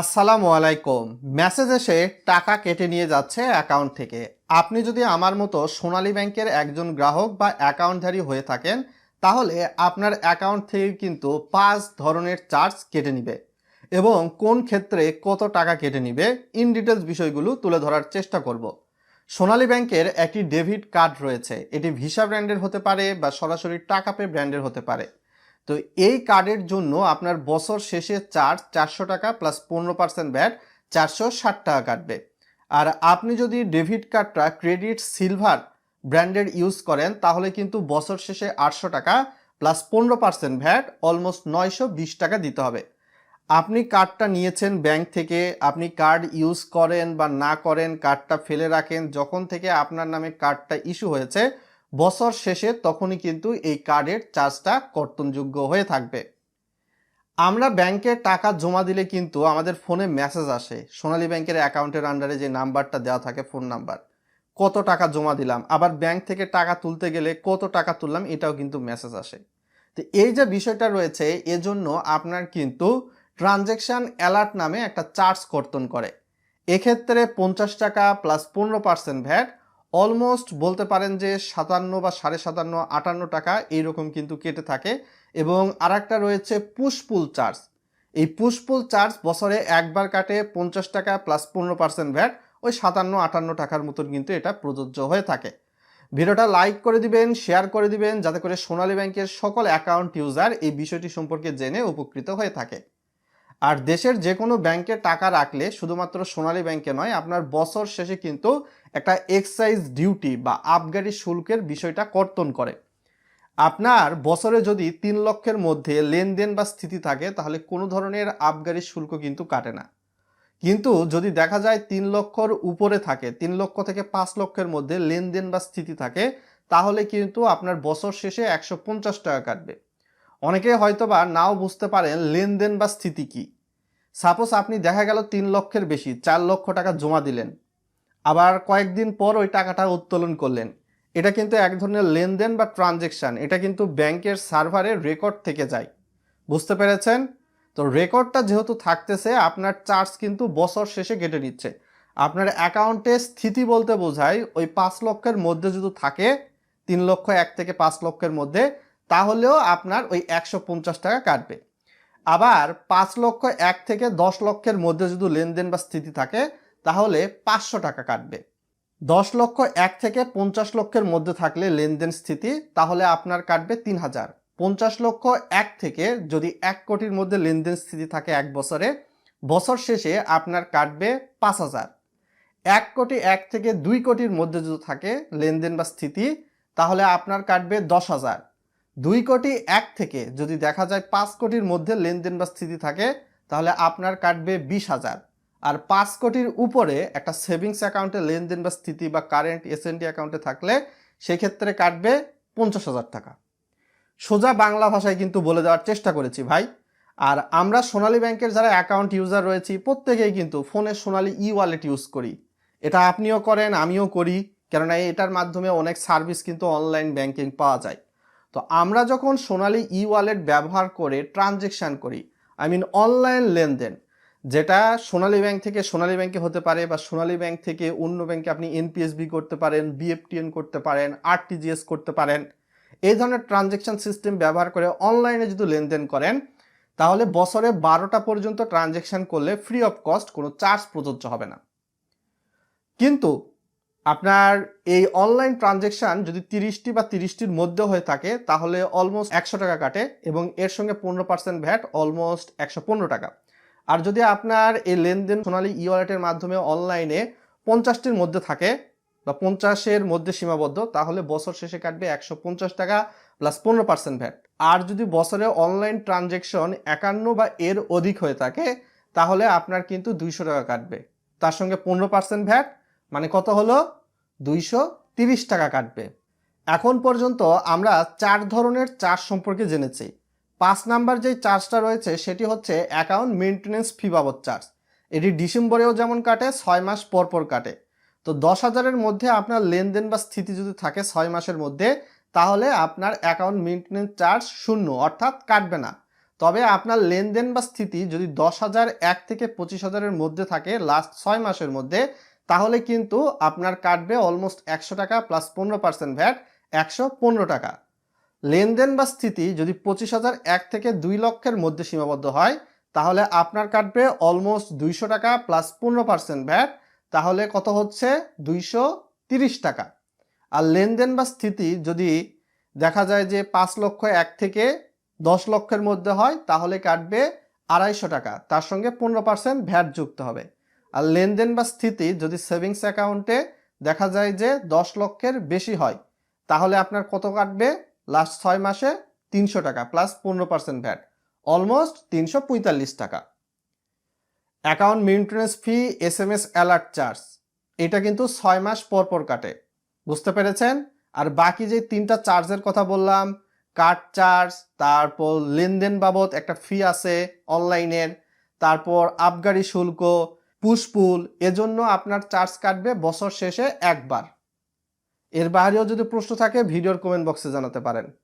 আসসালামু আলাইকুম। মেসেজ এসে টাকা কেটে নিয়ে যাচ্ছে অ্যাকাউন্ট থেকে। আপনি যদি আমার মতো সোনালী ব্যাংকের একজন গ্রাহক বা অ্যাকাউন্টধারী হয়ে থাকেন, তাহলে আপনার অ্যাকাউন্ট থেকে কিন্তু পাঁচ ধরনের চার্জ কেটে নিবে এবং কোন ক্ষেত্রে কত টাকা কেটে নিবে ইন ডিটেলস বিষয়গুলো তুলে ধরার চেষ্টা করব। সোনালী ব্যাংকের একটি ডেবিট কার্ড রয়েছে। এটি ভিসা ব্র্যান্ডের হতে পারে বা সরাসরি টাকা পে ব্র্যান্ডের হতে পারে। তো এই কার্ডের জন্য আপনার বছর শেষে চার্জ চারশো টাকা প্লাস পনেরো পার্সেন্ট ব্যাট চারশো ষাট টাকা কাটবে। আর আপনি যদি ডেবিট কার্ডটা ক্রেডিট সিলভার ব্র্যান্ডের ইউজ করেন, তাহলে কিন্তু বছর শেষে আটশো টাকা প্লাস পনেরো পার্সেন্ট ভ্যাট অলমোস্ট নয়শো বিশ টাকা দিতে হবে। আপনি কার্ডটা নিয়েছেন ব্যাংক থেকে, আপনি কার্ড ইউজ করেন বা না করেন, কার্ডটা ফেলে রাখেন, যখন থেকে আপনার নামে কার্ডটা ইস্যু হয়েছে বছর শেষে তখনই কিন্তু এই কার্ডের চার্জটা কর্তনযোগ্য হয়ে থাকবে। আমরা ব্যাংকে টাকা জমা দিলে কিন্তু আমাদের ফোনে মেসেজ আসে। সোনালী ব্যাংকের অ্যাকাউন্টের আন্ডারে যে নাম্বারটা দেওয়া থাকে ফোন নাম্বার, কত টাকা জমা দিলাম, আবার ব্যাংক থেকে টাকা তুলতে গেলে কত টাকা তুললাম, এটাও কিন্তু মেসেজ আসে। তো এই যে বিষয়টা রয়েছে, এজন্য আপনার কিন্তু ট্রানজ্যাকশান অ্যালার্ট নামে একটা চার্জ কর্তন করে। এক্ষেত্রে পঞ্চাশ টাকা প্লাস পনেরো পার্সেন্ট ভ্যাট অলমোস্ট বলতে পারেন যে সাতান্ন বা সাড়ে সাতান্ন, আটান্ন টাকা এইরকম কিন্তু কেটে থাকে। এবং আরেকটা রয়েছে পুশপুল চার্জ। এই পুশপুল চার্জ বছরে একবার কাটে পঞ্চাশ টাকা প্লাস পনেরো পার্সেন্ট ভ্যাট। ওই সাতান্ন, আটান্ন টাকার মতন কিন্তু এটা প্রযোজ্য হয়ে থাকে। ভিডিওটা লাইক করে দিবেন, শেয়ার করে দিবেন, যাতে করে সোনালী ব্যাংকের সকল অ্যাকাউন্ট ইউজার এই বিষয়টি সম্পর্কে জেনে উপকৃত হয়ে থাকে। আর দেশের যে কোনো ব্যাংকে টাকা রাখলে শুধুমাত্র সোনালী ব্যাংকে নয়, আপনার বছর শেষে কিন্তু একটা এক্সাইজ ডিউটি বা আবগারি শুল্কের বিষয়টা কর্তন করে। আপনার বছরে যদি তিন লক্ষের মধ্যে লেনদেন বা স্থিতি থাকে, তাহলে কোনো ধরনের আবগারি শুল্ক কিন্তু কাটে না। কিন্তু যদি দেখা যায় তিন লক্ষর উপরে থাকে, তিন লক্ষ থেকে পাঁচ লক্ষের মধ্যে লেনদেন বা স্থিতি থাকে, তাহলে কিন্তু আপনার বছর শেষে একশো পঞ্চাশ টাকা কাটবে। অনেকে হয়তোবা নাও বুঝতে পারেন লেনদেন বা স্থিতি কি। সাপোজ আপনি দেখা গেল তিন লক্ষের বেশি, চার লক্ষ টাকা জমা দিলেন। আবার কয়েকদিন পর ওই টাকাটা উত্তোলন করলেন। এটা কিন্তু এক ধরনের লেনদেন বা ট্রানজেকশন। এটা কিন্তু ব্যাংকের সার্ভারে রেকর্ড থেকে যায়। বুঝতে পেরেছেন? তো রেকর্ডটা যেহেতু থাকতেছে, আপনার চার্জ কিন্তু বছর শেষে কেটে নিচ্ছে। আপনার অ্যাকাউন্টে স্থিতি বলতে বোঝায় ওই পাঁচ লক্ষের মধ্যে যদি থাকে, তিন লক্ষ এক থেকে পাঁচ লক্ষের মধ্যে তাহলেও আপনার ওই একশো পঞ্চাশ টাকা কাটবে। আবার পাঁচ লক্ষ এক থেকে দশ লক্ষের মধ্যে যদি লেনদেন বা স্থিতি থাকে, তাহলে পাঁচশো টাকা কাটবে। দশ লক্ষ এক থেকে পঞ্চাশ লক্ষের মধ্যে থাকলে লেনদেন স্থিতি, তাহলে আপনার কাটবে তিন হাজার। পঞ্চাশ লক্ষ এক থেকে যদি এক কোটির মধ্যে লেনদেন স্থিতি থাকে এক বছরে, বছর শেষে আপনার কাটবে পাঁচ হাজার। এক কোটি এক থেকে দুই কোটির মধ্যে যদি থাকে লেনদেন বা স্থিতি, তাহলে আপনার কাটবে দশ হাজার। দুই কোটি এক থেকে যদি দেখা যায় পাঁচ কোটির মধ্যে লেনদেন বা স্থিতি থাকে, তাহলে আপনার কাটবে বিশ হাজার। আর পাঁচ কোটির উপরে একটা সেভিংস অ্যাকাউন্টে লেনদেন বা স্থিতি বা কারেন্ট এসএনডি অ্যাকাউন্টে থাকলে সেক্ষেত্রে কাটবে পঞ্চাশ হাজার টাকা। সোজা বাংলা ভাষায় কিন্তু বলে দেওয়ার চেষ্টা করেছি ভাই। আর আমরা সোনালী ব্যাংকের যারা অ্যাকাউন্ট ইউজার রয়েছি, প্রত্যেকেই কিন্তু ফোনে সোনালী ই ওয়ালেট ইউজ করি। এটা আপনিও করেন, আমিও করি। কেননা এটার মাধ্যমে অনেক সার্ভিস কিন্তু অনলাইন ব্যাংকিং পাওয়া যায়। তো আমরা যখন সোনালী ই ওয়ালেট ব্যবহার করে ট্রানজেকশান করি আই মিন অনলাইন লেনদেন, যেটা সোনালী ব্যাংক থেকে সোনালী ব্যাংকে হতে পারে বা সোনালী ব্যাংক থেকে অন্য ব্যাংকে আপনি এনপিএসবি করতে পারেন বিএফটিএন করতে পারেন আরটিজিএস করতে পারেন, এই ধরনের ট্রানজেকশন সিস্টেম ব্যবহার করে অনলাইনে যদি লেনদেন করেন, তাহলে বছরে বারোটা পর্যন্ত ট্রানজেকশন করলে ফ্রি অফ কস্ট কোনো চার্জ প্রযোজ্য হবে না। কিন্তু আপনার এই অনলাইন ট্রানজেকশন যদি তিরিশটি বা তিরিশটির মধ্যে হয়ে থাকে, তাহলে অলমোস্ট একশো টাকা কাটে এবং এর সঙ্গে পনেরো পার্সেন্ট ভ্যাট অলমোস্ট একশো পনেরো টাকা। আর যদি আপনার এই লেনদেন সোনালী ই ওয়ালেটের মাধ্যমে অনলাইনে পঞ্চাশটির মধ্যে থাকে বা পঞ্চাশের মধ্যে সীমাবদ্ধ, তাহলে বছর শেষে কাটবে একশো পঞ্চাশ টাকা প্লাস পনেরো পার্সেন্ট ভ্যাট। আর যদি বছরে অনলাইন ট্রানজেকশন একান্ন বা এর অধিক হয়ে থাকে, তাহলে আপনার কিন্তু দুইশো টাকা কাটবে। তার সঙ্গে পনেরো পার্সেন্ট ভ্যাট মানে কত হলো? দুইশো টাকা কাটবে। এখন পর্যন্ত আমরা চার ধরনের চার্জ সম্পর্কে জেনেছি। পাঁচ নাম্বার যে চার্জটা রয়েছে, সেটি হচ্ছে অ্যাকাউন্ট মেনটেন্যান্স ফি বাবদ চার্জ। এটি ডিসেম্বরেও যেমন কাটে, ছয় মাস পর পর কাটে। তো দশ হাজারের মধ্যে আপনার লেনদেন বা স্থিতি যদি থাকে ছয় মাসের মধ্যে, তাহলে আপনার অ্যাকাউন্ট মেনটেন্যান্স চার্জ শূন্য, অর্থাৎ কাটবে না। তবে আপনার লেনদেন বা স্থিতি যদি দশ হাজার, এক থেকে পঁচিশ হাজারের মধ্যে থাকে লাস্ট ছয় মাসের মধ্যে তাহলে কিন্তু আপনার কাটবে অলমোস্ট একশো টাকা প্লাস পনেরো পার্সেন্ট ভ্যাট একশো পনেরো টাকা। লেনদেন বা স্থিতি যদি পঁচিশ হাজার এক থেকে দুই লক্ষের মধ্যে সীমাবদ্ধ হয়, তাহলে আপনার কাটবে অলমোস্ট দুইশো টাকা প্লাস পনেরো পার্সেন্ট ভ্যাট তাহলে কত হচ্ছে? দুইশো তিরিশ টাকা। আর লেনদেন বা স্থিতি যদি দেখা যায় যে পাঁচ লক্ষ এক থেকে দশ লক্ষের মধ্যে হয়, তাহলে কাটবে আড়াইশো টাকা। তার সঙ্গে পনেরো পার্সেন্ট ভ্যাট যুক্ত হবে। আর লেনদেন বা স্থিতি যদি সেভিংস অ্যাকাউন্টে দেখা যায় যে দশ লক্ষের বেশি হয়, তাহলে আপনার কত কাটবে? লাস্ট ছয় মাসে তিনশো টাকা প্লাস পনেরো পার্সেন্ট ভ্যাট অলমোস্ট তিনশো পঁয়তাল্লিশ টাকা। Account maintenance fee, S M S alert charge, এটা কিন্তু ছয় মাস পর পর কাটে, বুঝতে পেরেছেন? আর বাকি যে তিনটা চার্জের কথা বললাম, কার্ড চার্জ, তারপর লেনদেন বাবদ একটা ফি আছে অনলাইনের, তারপর আবগারি শুল্ক পুশপুল, এজন্য আপনার চার্জ কাটবে বছর শেষে একবার। এর বাইরেও যদি প্রশ্ন থাকে, ভিডিওর কমেন্ট বক্সে জানাতে পারেন।